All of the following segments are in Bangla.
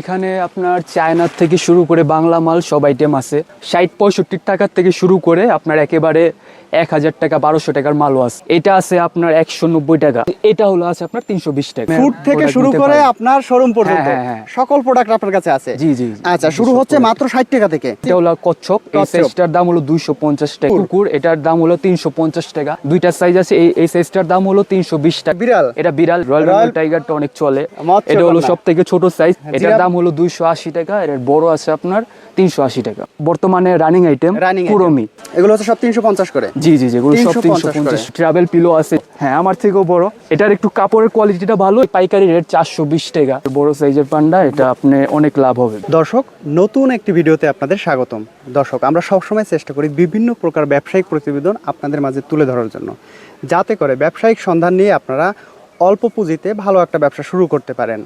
এখানে আপনার চায়নার থেকে শুরু করে বাংলা মাল সব আইটেম আছে। ষাট পঁয়ষট্টি টাকার থেকে শুরু করে আপনার একেবারে এক হাজার টাকা বারোশো টাকার মালও আছে। এটা আছে আপনার একশো নব্বই টাকা। এটা হলো আছে আপনার তিনশো বিশ টাকা। ফুড থেকে শুরু করে আপনার শোরুম পর্যন্ত। হ্যাঁ, হ্যাঁ, হ্যাঁ। সকল প্রোডাক্ট আপনার কাছে আছে। জি জি। আচ্ছা শুরু হচ্ছে মাত্র ষাট টাকা থেকে। এটা হলো কচ্ছপ। এই সাইজটার দাম হলো দুইশো পঞ্চাশ টাকা। কুকুর এটার দাম হলো তিনশো পঞ্চাশ টাকা। দুইটা সাইজ আছে। এই এই সাইজটার দাম হলো তিনশো বিশ টাকা। বিড়াল? এটা বিড়াল রয়্যাল টাইগারটা অনেক চলে। এটা হলো সব থেকে ছোট সাইজ এটার দাম হলো দুইশো আশি টাকা এর বড় আছে আপনার তিনশো আশি টাকা। বর্তমানে রানিং আইটেম কুরমি এগুলো হচ্ছে সব তিনশো পঞ্চাশ করে। জি জি যেগুলো সব তিনশো পঞ্চাশ ট্রাভেল পিলো আছে। হ্যাঁ আমার থেকেও বড়। এটার একটু কাপড়ের কোয়ালিটিটা ভালো পাইকারি রেট চারশো বিশ টাকা। বড় সাইজের পান্ডা এটা আপনি অনেক লাভ হবে। দর্শক নতুন একটি ভিডিওতে আপনাদের স্বাগতম। দর্শক আমরা সবসময় চেষ্টা করি বিভিন্ন প্রকার ব্যবসায়িক প্রতিবেদন আপনাদের মাঝে তুলে ধরার জন্য। যাতে করে ব্যবসায়িক সন্ধান নিয়ে আপনারা অল্প পুঁজিতে ভালো একটা ব্যবসা শুরু করতে পারেন।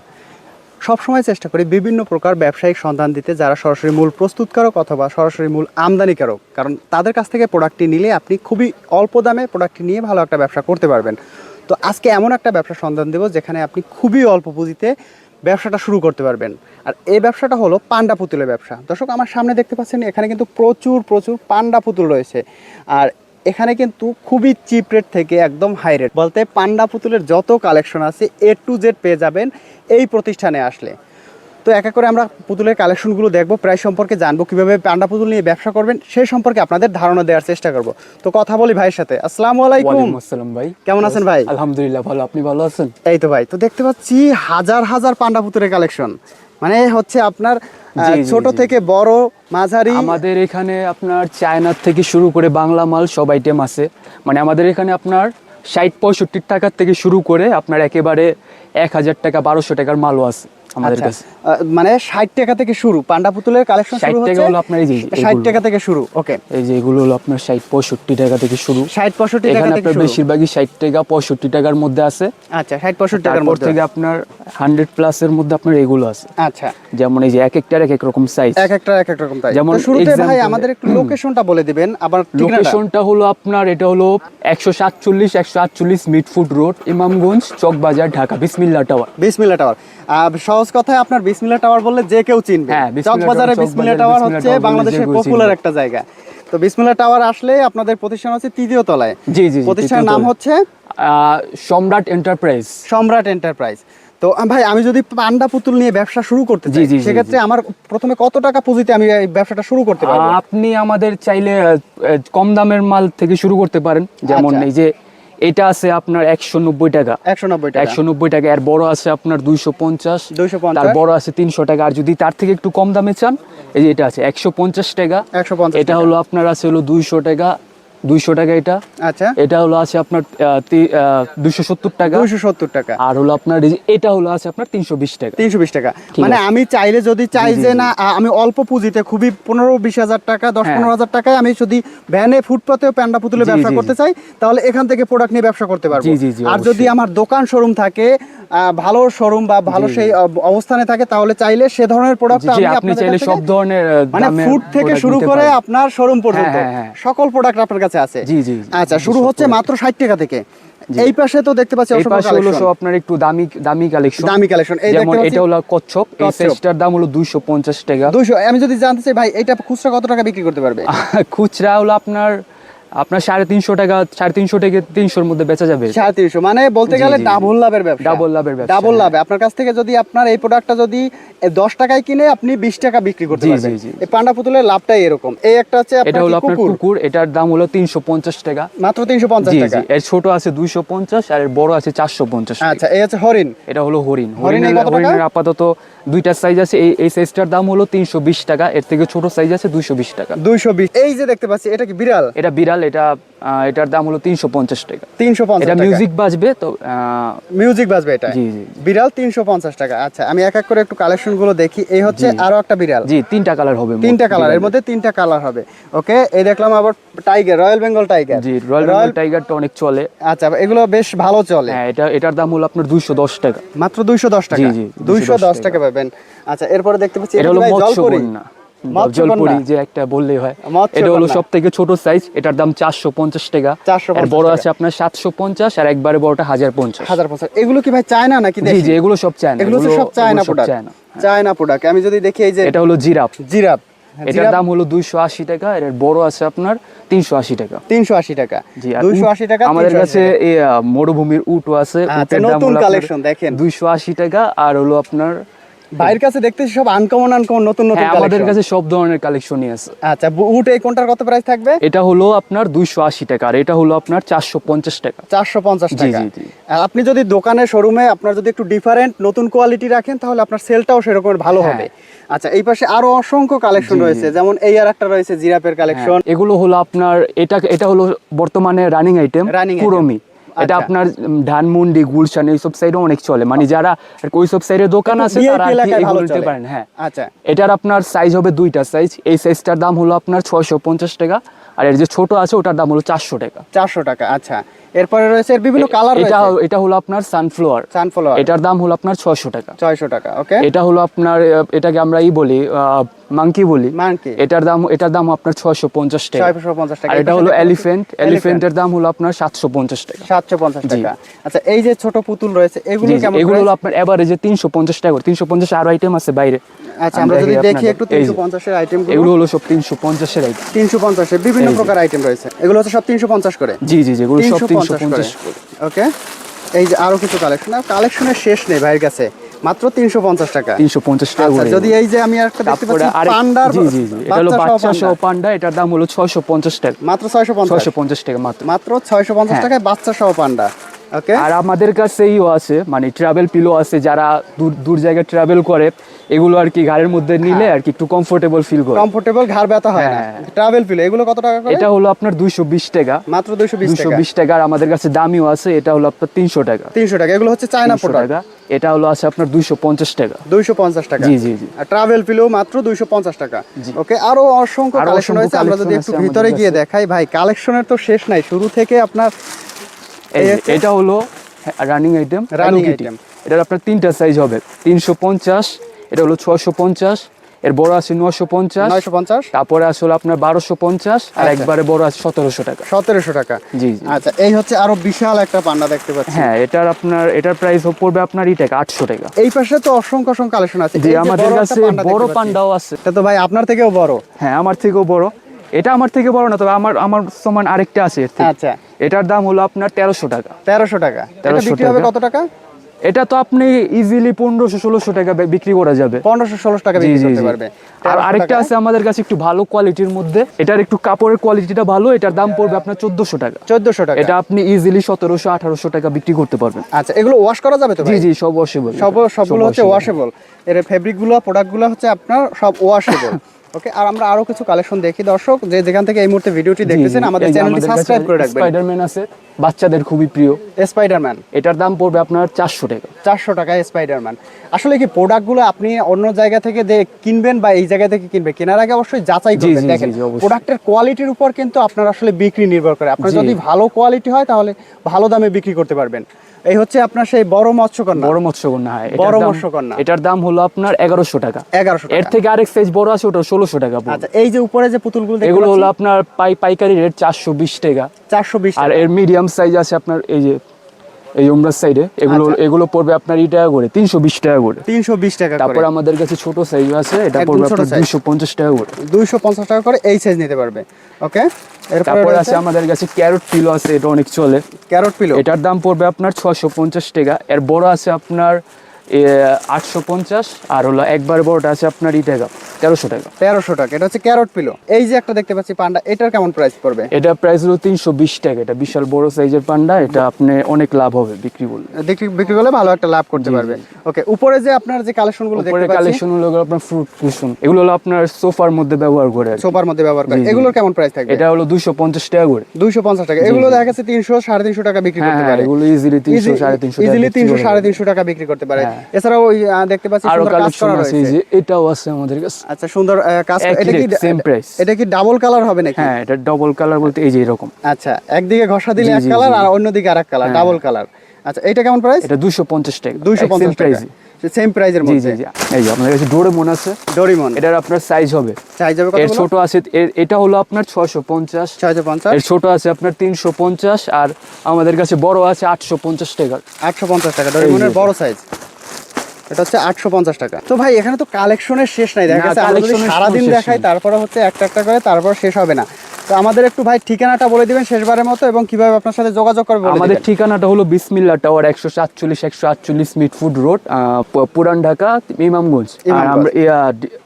সবসময় চেষ্টা করি বিভিন্ন প্রকার ব্যবসায়িক সন্ধান দিতে যারা সরাসরি মূল প্রস্তুতকারক অথবা সরাসরি মূল আমদানিকারক। কারণ তাদের কাছ থেকে প্রোডাক্টটি নিলে আপনি খুবই অল্প দামে প্রোডাক্টটি নিয়ে ভালো একটা ব্যবসা করতে পারবেন। তো আজকে এমন একটা ব্যবসা সন্ধান দেবো যেখানে আপনি খুবই অল্প পুঁজিতে ব্যবসাটা শুরু করতে পারবেন। আর এই ব্যবসাটা হলো পান্ডা পুতুলের ব্যবসা। দর্শক, আমার সামনে দেখতে পাচ্ছেন এখানে কিন্তু প্রচুর প্রচুর পান্ডা পুতুল রয়েছে। আর এখানে কিন্তু খুবই চিপ রেট থেকে একদম হাই রেট বলতে পান্ডা পুতুলের যত কালেকশন আছে এ টু জেড পেয়ে যাবেন এই প্রতিষ্ঠানে আসলে। তো এক এক করে আমরা পুতুলের কালেকশনগুলো দেখব প্রায় সম্পর্কে জানব কীভাবে পান্ডা পুতুল নিয়ে ব্যবসা করবেন সেই সম্পর্কে আপনাদের ধারণা দেওয়ার চেষ্টা করব। তো কথা বলি ভাইয়ের সাথে। আসসালামু আলাইকুম। আসসালাম ভাই। কেমন আছেন ভাই? আলহামদুলিল্লাহ ভালো। আপনি ভালো আছেন? এই তো ভাই। তো দেখতে পাচ্ছি হাজার হাজার পান্ডা পুতুলের কালেকশন মানে হচ্ছে আপনার ছোট থেকে বড় মাঝারি। আমাদের এখানে আপনার চায়নার থেকে শুরু করে বাংলা মাল সব আইটেম আছে। মানে আমাদের এখানে আপনার ষাট পঁয়ষট্টি টাকার থেকে শুরু করে আপনার একেবারে এক হাজার টাকা বারোশো টাকার মালও আছে আমাদের আচ্ছা, কাছে। মানে ষাট টাকা থেকে শুরু পান্ডা পুতুলের কালেকশন 60 শুরু টাকা হলো আপনার এই যে ষাট টাকা থেকে শুরু ওকে এই যে এগুলো হলো আপনার ষাট পঁয়ষট্টি টাকা থেকে শুরু। ষাট পঁয়ষট্টি টাকা থেকে শুরু। বেশিরভাগই ষাট টাকা পঁয়ষট্টি টাকার মধ্যে আছে। আচ্ছা ষাট পঁয়ষট্টি টাকার মধ্যে। থেকে আপনার হান্ড্রেড প্লাসের মধ্যে আপনার এগুলো আছে। আচ্ছা। যেমন এই যে এক একটার এক এক রকম সাইজ এক একটা এক এক রকম তাই যেমন শুরুতে ভাই আমাদের একটু লোকেশনটা বলে দিবেন আবার লোকেশনটা হলো আপনার এটা হলো একশো সাতচল্লিশ একশো আটচল্লিশ মিটফুট রোড ইমামগঞ্জ চকবাজার ঢাকা। বিসমিল্লা টাওয়ার। বিসমিল্লা টাওয়ার। সহজ কথায় আপনার বিসমিল্লা টাওয়ার বললে যে কেউ চিনবে। হ্যাঁ, চকবাজারে বিসমিল্লা টাওয়ার হচ্ছে বাংলাদেশের পপুলার একটা জায়গা। তো বিসমিল্লা টাওয়ার আসলে আপনাদের প্রতিষ্ঠান হচ্ছে তৃতীয় তলায়। জি, জি, প্রতিষ্ঠানের নাম হচ্ছে সম্রাট এন্টারপ্রাইজ। সম্রাট এন্টারপ্রাইজ। তো ভাই আমি যদি পান্ডা পুতুল নিয়ে ব্যবসা শুরু করতে চাই সেক্ষেত্রে আমার প্রথমে কত টাকা পুঁজিতে আমি এই ব্যবসাটা শুরু করতে পারব? আপনি আমাদের চাইলে কম দামের মাল থেকে শুরু করতে পারেন। যেমন আচ্ছা। এই যে এটা আছে আপনার একশো নব্বই টাকা। একশো নব্বই টাকা। একশো নব্বই টাকা আর বড় আছে আপনার দুইশো পঞ্চাশ। 250 তার বড় আছে তিনশো টাকা। আর যদি তার থেকে একটু কম দামে চান এই যে এটা আছে একশো পঞ্চাশ টাকা। একশো পঞ্চাশ এটা হলো আপনার আছে হলো দুইশো টাকা। দুইশো টাকা এটা। আচ্ছা। এটা হলো আছে আপনার দুইশো সত্তর টাকা। দুইশো সত্তর টাকা। আর হলো আপনার এটা হলো আছে আপনার তিনশো বিশ টাকা। তিনশো বিশ টাকা। মানে আমি চাইলে যদি চাই যে না আমি অল্প পুঁজিতে খুবই পনেরো বিশ হাজার টাকা দশ হ্যাঁ। পনেরো হাজার টাকায় আমি যদি ভ্যানে ফুটপাতেও প্যান্ডা পুতুলে ব্যবসা করতে চাই তাহলে এখান থেকে প্রোডাক্ট নিয়ে ব্যবসা করতে পারব। আর যদি আমার দোকান শোরুম থাকে ভালো শোরুম বা ভালো সেই অবস্থানে থাকে তাহলে চাইলে সে ধরনের প্রোডাক্ট আপনি চাইলে সব ধরনের মানে ফুড থেকে শুরু করে আপনার শোরুম পর্যন্ত। হ্যাঁ, হ্যাঁ, হ্যাঁ। সকল প্রোডাক্ট আপনার কাছে আছে। জি, জি। আচ্ছা শুরু হচ্ছে মাত্র ষাট টাকা থেকে। এই পাশে তো দেখতে পাচ্ছি এই পাশে হলো সব আপনার একটু দামি দামি কালেকশন দামি কালেকশন এই যেমন এটা হলো কচ্ছপ। এই সেটটার দাম হলো দুইশো পঞ্চাশ টাকা। দুইশো। আমি যদি জানতে চাই ভাই এটা খুচরা কত টাকা বিক্রি করতে পারবে? খুচরা হলো আপনার আপনার সাড়ে তিনশো টাকা সাড়ে তিনশো থেকে তিনশোর মধ্যে বেচা যাবে। সাড়ে তিনশো মানে বলতে গেলে। ডাবল লাভের ব্যবসা। Double লাভের ব্যবসা, ডাবল। লাভে। আপনার কাছ থেকে যদি আপনার এই প্রোডাক্টটা যদি দশ টাকায় কিনে আপনি বিশ টাকা বিক্রি করতে পারবেন। এই পান্ডা পুতুলের লাভটাই এরকম। এই একটা হচ্ছে এটা হলো আপনার কুকুর? এটার দাম হলো তিনশো পঞ্চাশ টাকা। মাত্র তিনশো পঞ্চাশ টাকা। এর ছোট আছে দুইশো পঞ্চাশ আর এর বড় আছে চারশো পঞ্চাশ আচ্ছা এই হচ্ছে হরিণ। এটা হলো হরিণ। হরিণের? হরিণের আপাতত দুইটা সাইজ আছে। এই এই সাইজটার দাম হলো তিনশো বিশ টাকা। এর থেকে ছোট সাইজ আছে দুইশো বিশ টাকা। দুইশো বিশ। এই যে দেখতে পাচ্ছি এটা কি বিড়াল? এটা বিড়াল এটা এটার দাম হলো তিনশো পঞ্চাশ টাকা। তিনশো পঞ্চাশ এটা মিউজিক বাজবে তো মিউজিক বাজবে এটা? জি, জি, বিড়াল তিনশো পঞ্চাশ টাকা। আচ্ছা আমি এক এক করে একটু কালেকশনগুলো দেখি। এই হচ্ছে আরও একটা বিড়াল। জি তিনটা কালার হবে তিনটা কালারের মধ্যে তিনটা কালার হবে। ওকে এই দেখলাম আবার টাইগার রয়্যাল বেঙ্গল টাইগার জি রয়্যাল বেঙ্গল টাইগারটা অনেক চলে। আচ্ছা এগুলো বেশ ভালো চলে। হ্যাঁ এটা এটার দাম হলো আপনার দুইশো দশ টাকা। মাত্র দুইশো দশ টাকা? জি, জি, দুইশো 210 দশ টাকা। পাবেন। আচ্ছা এরপরে দেখতে পাচ্ছি এটা হলো মৎস্য কন্যা জলপুরি যে একটা বললেই হয়। এটা হলো। সব থেকে ছোট সাইজ এটার দাম চারশো পঞ্চাশ টাকা। আর বড় আছে আপনার সাতশো পঞ্চাশ আর একবারে বড়টা হাজার পঞ্চাশ হাজার পঞ্চাশ এগুলো কি ভাই চায়না নাকি জি জি এগুলো সব চায়না। এগুলো সব China product China China product আমি যদি দেখি এই যে এটা হলো জিরাফ। জিরাপ এটার দাম হলো দুইশো আশি টাকা এর বড় আছে আপনার তিনশো আশি টাকা। তিনশো আশি টাকা। জি দুইশো আশি টাকা আমাদের কাছে মরুভূমির উটও আছে। আচ্ছা, উটের দাম দেখেন। দুইশো আশি টাকা আর হলো আপনার ভাইয়ের কাছে দেখতেছি সব আনকমন আনকমন নতুন নতুন হ্যাঁ আমাদের কাছে সব ধরনের কালেকশনই আছে। আচ্ছা বু- উট এই কোনটার কত প্রাইস থাকবে? এটা হলো আপনার দুইশো আশি টাকা আর এটা হলো আপনার চারশো পঞ্চাশ টাকা। চারশো পঞ্চাশ জি, টাকা। আপনি যদি দোকানে শোরুমে আপনার যদি একটু ডিফারেন্ট নতুন কোয়ালিটি রাখেন তাহলে আপনার সেলটাও সেরকম ভালো হ্যাঁ। হবে। আচ্ছা এই পাশে আরও অসংখ্য কালেকশন রয়েছে যেমন এই আর একটা রয়েছে জিরাপের কালেকশন হ্যাঁ, এগুলো হলো আপনার এটা এটা হলো বর্তমানে রানিং আইটেম item। পুরমি এটা আচ্ছা। আপনার ধানমন্ডি গুলশান এইসব সাইডে অনেক চলে। মানে যারা আর কি ওইসব সাইডে দোকান আছে তারা এগুলো নিতে পারেন হ্যাঁ। আচ্ছা। এটার আপনার সাইজ হবে দুইটা সাইজ এই সাইজটার দাম হলো আপনার ছয়শো পঞ্চাশ টাকা। আর এর যে ছোট আছে ওটার দাম হলো চারশো টাকা। চারশো টাকা আচ্ছা। এরপরে রয়েছে এর বিভিন্ন কালার এটা এটা হলো আপনার সানফ্লাওয়ার সানফ্লাওয়ার এটার দাম হলো আপনার ছয়শো টাকা। ছয়শো টাকা ওকে এটা হলো আপনার এটাকে আমরা ই বলি মাংকি বলি। মানকি এটার দাম এটার দাম আপনার ছয়শো পঞ্চাশ টাকা। ছয়শো পঞ্চাশ টাকা। এটা হলো এলিফেন্ট এলিফেন্টের দাম হলো আপনার সাতশো পঞ্চাশ টাকা। সাতশো পঞ্চাশ জি। টাকা। আচ্ছা এই যে ছোট পুতুল রয়েছে এগুলো কেমন এগুলো হলো আপনার এভারেজে তিনশো পঞ্চাশ টাকা তিনশো পঞ্চাশ আরও আইটেম আছে বাইরে। আচ্ছা আমরা যদি দেখি একটু এই যে, তিনশো পঞ্চাশের আইটেম এগুলো হলো সব তিনশো পঞ্চাশের আইটেম তিনশো পঞ্চাশের বিভিন্ন প্রকার আইটেম রয়েছে। এগুলো হচ্ছে সব তিনশো পঞ্চাশ করে। জি জি জি। এগুলো সব তিনশো পঞ্চাশ ওকে এই যে আরও কিছু কালেকশন আর কালেকশনের শেষ নেই ভাইয়ের কাছে। মাত্র তিনশো পঞ্চাশ টাকা। তিনশো পঞ্চাশ টাকা আচ্ছা যদি এই যে আমি একটা দেখতে পাচ্ছি পান্ডার জি জি জি। এটা হলো বাচ্চা সহ পান্ডা। এটার দাম হলো ছয়শো পঞ্চাশ টাকা। মাত্র ছয়শো পঞ্চাশ। ছয়শো পঞ্চাশ টাকা মাত্র। মাত্র ছয়শো পঞ্চাশ হ্যাঁ। টাকায় বাচ্চা সহ পান্ডা। আর আমাদের কাছে ইও আছে মানে ট্রাভেল পিলো আছে যারা দূর দূর জায়গায় ট্রাভেল করে এগুলো আর কি গাড়ির মধ্যে নিলে আর কি একটু কমফোর্টেবল ফিল করে। কমফোর্টেবল ঘাড় ব্যথা হয় না। হ্যাঁ। ট্রাভেল পিলো এগুলো কত টাকা করে? এটা হলো আপনার দুইশো বিশ টাকা। মাত্র দুইশো বিশ দুইশো টাকা বিশ টাকা আর আমাদের কাছে দামিও আছে এটা হলো আপনার তিনশো টাকা। তিনশো টাকা। এগুলো হচ্ছে চায়না 300 প্রোডাক্ট এটা হলো আছে আপনার দুইশো পঞ্চাশ টাকা। দুইশো পঞ্চাশ টাকা। জি জি জি। আর ট্রাভেল পিলো মাত্র দুইশো পঞ্চাশ টাকা। ওকে আরও অসংখ্য কালেকশন রয়েছে। আমরা যদি একটু ভিতরে গিয়ে দেখাই। ভাই কালেকশনের তো শেষ নাই। শুরু থেকে আপনার এটা হলো রানিং আইটেম Running item। এটার আপনার তিনটা সাইজ হবে। তিনশো পঞ্চাশ এটা হলো ছয়শো পঞ্চাশ এর বড় আছে নশো পঞ্চাশ পঞ্চাশ। তারপরে আসলে আপনার বারোশো পঞ্চাশ আর আচ্ছা। একবারে বড় আছে সতেরোশো টাকা। সতেরোশো টাকা। জি আচ্ছা এই হচ্ছে আরও বিশাল একটা পান্ডা দেখতে পাচ্ছি। হ্যাঁ এটার আপনার এটার প্রাইস পড়বে আপনার ই টাকা আটশো টাকা। এই পাশে তো অসংখ্য অসংখ্য কালেকশন আছে। জি আমাদের কাছে বড় পান্ডাও আছে। এটা তো ভাই আপনার থেকেও বড়। হ্যাঁ আমার থেকেও বড়। এটা আমার থেকে বড় না তবে আমার আমার সমান আরেকটা আছে আচ্ছা। এটার দাম হলো আপনার তেরোশো টাকা। তেরোশো টাকা। এটা 1300 বিক্রি হবে টাকা। কত টাকা? এটা তো আপনি ইজিলি পনেরোশো ষোলোশো টাকা বিক্রি করা যাবে। পনেরোশো ষোলোশো টাকা বিক্রি করতে পারবে। আর আরেকটা আছে আমাদের কাছে একটু ভালো কোয়ালিটির মধ্যে। এটার একটু কাপড়ের কোয়ালিটিটা ভালো এটার দাম পড়বে আপনার চোদ্দশো টাকা। চোদ্দশো টাকা। এটা আপনি ইজিলি সতেরোশো আঠারোশো টাকা বিক্রি করতে পারবেন। আচ্ছা এগুলো ওয়াশ করা যাবে তো জি জি সব ওয়াশেবল সব সবগুলো হচ্ছে ওয়াশেবল এর ফেব্রিকগুলো প্রোডাক্টগুলো হচ্ছে আপনার সব ওয়াশেবল ওকে আর আমরা আরও কিছু কালেকশন দেখি। দর্শক যে যেখান থেকে এই মুহূর্তে ভিডিওটি দেখতেছেন আমাদের চ্যানেলটি সাবস্ক্রাইব করে রাখবেন। স্পাইডারম্যান আছে বাচ্চাদের খুবই প্রিয়। স্পাইডারম্যান এটার দাম পড়বে আপনার চারশো টাকা। চারশো টাকায় স্পাইডারম্যান আসলে কি প্রোডাক্টগুলো আপনি অন্য জায়গা থেকে কিনবেন বা এই জায়গা থেকে কিনবে কেনার আগে অবশ্যই যাচাই করবেন। দেখেন প্রোডাক্টের কোয়ালিটির উপর কিন্তু আপনার আসলে বিক্রি নির্ভর করে। আপনার যদি ভালো কোয়ালিটি হয় তাহলে ভালো দামে বিক্রি করতে পারবেন। এই হচ্ছে আপনার সেই বড় মৎস্যকন্যা। বড় মৎস্যকন্যা হ্যাঁ। বড় মৎস্যকন্যা। এটার দাম হলো আপনার এগারোশো টাকা। এগারোশো এর থেকে আরেক সাইজ বড় আছে ওটা ষোলোশো টাকা আচ্ছা এই যে উপরে যে পুতুলগুলো এগুলো হলো আপনার পাই পাইকারি রেট চারশো বিশ টাকা। চারশো বিশ আর এর মিডিয়াম সাইজ আছে আপনার এই যে এই উমরার সাইডে এগুলো আচ্ছা। এগুলো পড়বে আপনার টাকা করে তিনশো বিশ টাকা করে। তিনশো বিশ টাকা তারপর আমাদের কাছে ছোট সাইজ আছে এটা পড়বে আপনার দুইশো পঞ্চাশ টাকা করে। দুইশো পঞ্চাশ টাকা করে এই সাইজ নিতে পারবে ওকে তারপর আছে আমাদের কাছে ক্যারট পিলো আছে এটা অনেক চলে। ক্যারট পিলো এটার দাম পড়বে আপনার ছশো পঞ্চাশ টাকা। এর বড় আছে আপনার আটশো পঞ্চাশ আর হলো একবার বড়টা আছে আপনার ই টাকা তেরোশো টাকা। তেরোশো টাকা এটা হচ্ছে ক্যারট পিলো। এই যে একটা দেখতে পাচ্ছি পান্ডা এটার কেমন প্রাইস পড়বে? এটা প্রাইস হলো তিনশো বিশ টাকা এটা বিশাল বড় সাইজের পান্ডা এটা আপনি অনেক লাভ হবে বিক্রি করলে। বিক্রি করলে ভালো একটা লাভ করতে পারবে। ওকে উপরে যে আপনার যে কালেকশনগুলো উপরে কালেকশন হলো আপনার ফ্রুট এগুলো হলো আপনার সোফার মধ্যে ব্যবহার করে সোফার মধ্যে ব্যবহার করে। এগুলোর কেমন প্রাইস থাকবে? এটা হলো দুইশো পঞ্চাশ টাকা করে। দুইশো পঞ্চাশ টাকা। এগুলো দেখা গেছে তিনশো সাড়ে তিনশো টাকা বিক্রি হ্যাঁ করতে হ্যাঁ পারে। এগুলো ইজিলি তিনশো সাড়ে তিনশো ইজিলি তিনশো সাড়ে তিনশো টাকা বিক্রি করতে পারে। হ্যাঁ। এছাড়াও ওই দেখতে পাচ্ছি আরও কালেকশন করা আছে রয়েছে। যে এটাও আছে আমাদের কাছে। আচ্ছা সুন্দর কাজ এটা কি same price। এটা কি ডাবল কালার হবে নাকি? হ্যাঁ এটা ডবল কালার বলতে এই যে এরকম। আচ্ছা একদিকে ঘষা দিলে এক কালার আর অন্যদিকে আরেক কালার। ডাবল কালার আচ্ছা এটা কেমন প্রাইস এটা দুইশো পঞ্চাশ টাকা। দুইশো পঞ্চাশ টাকা। প্রাইস সেম প্রাইজের মধ্যে। জি জি। এই যে আপনার কাছে ডোরেমন আছে। ডোরিমন এটার আপনার সাইজ হবে। চাই যাবে কত এর ছোট আছে এটা হলো আপনার ছয়শো পঞ্চাশ। ছয়শো পঞ্চাশ। এর ছোট আছে আপনার তিনশো পঞ্চাশ। আর আমাদের কাছে বড় আছে আটশো পঞ্চাশ টাকার। আটশো পঞ্চাশ টাকা ডোরিমনের। বড় সাইজ এটা হচ্ছে আটশো পঞ্চাশ টাকা। তো ভাই এখানে তো কালেকশনের শেষ নাই দেখা যাচ্ছে আমরা যদি সারাদিন দেখাই তারপরে হচ্ছে একটা একটা করে তারপর শেষ হবে না। তো আমাদের একটু ভাই ঠিকানাটা বলে দিবেন শেষবারের মতো এবং কীভাবে আপনার সাথে যোগাযোগ করবে আমাদের ঠিকানাটা হলো বিসমিল্লা টাওয়ার একশো সাতচল্লিশ একশো আটচল্লিশ মিটফুড রোড পুরান ঢাকা ইমামগঞ্জ। আর আমরা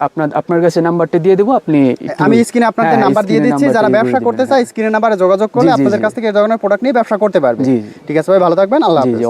আপনার আপনার কাছে নাম্বারটা দিয়ে দেবো আপনি আমি স্ক্রিনে আপনাদের হ্যাঁ, নাম্বার দিয়ে দিচ্ছি যারা ব্যবসা করতে হ্যাঁ। চায় স্ক্রিনে নাম্বারে যোগাযোগ করলে আপনাদের কাছ থেকে এই ধরনের প্রোডাক্ট নিয়ে ব্যবসা করতে পারবে। ঠিক আছে ভাই ভালো থাকবেন আল্লাহ হাফেজ।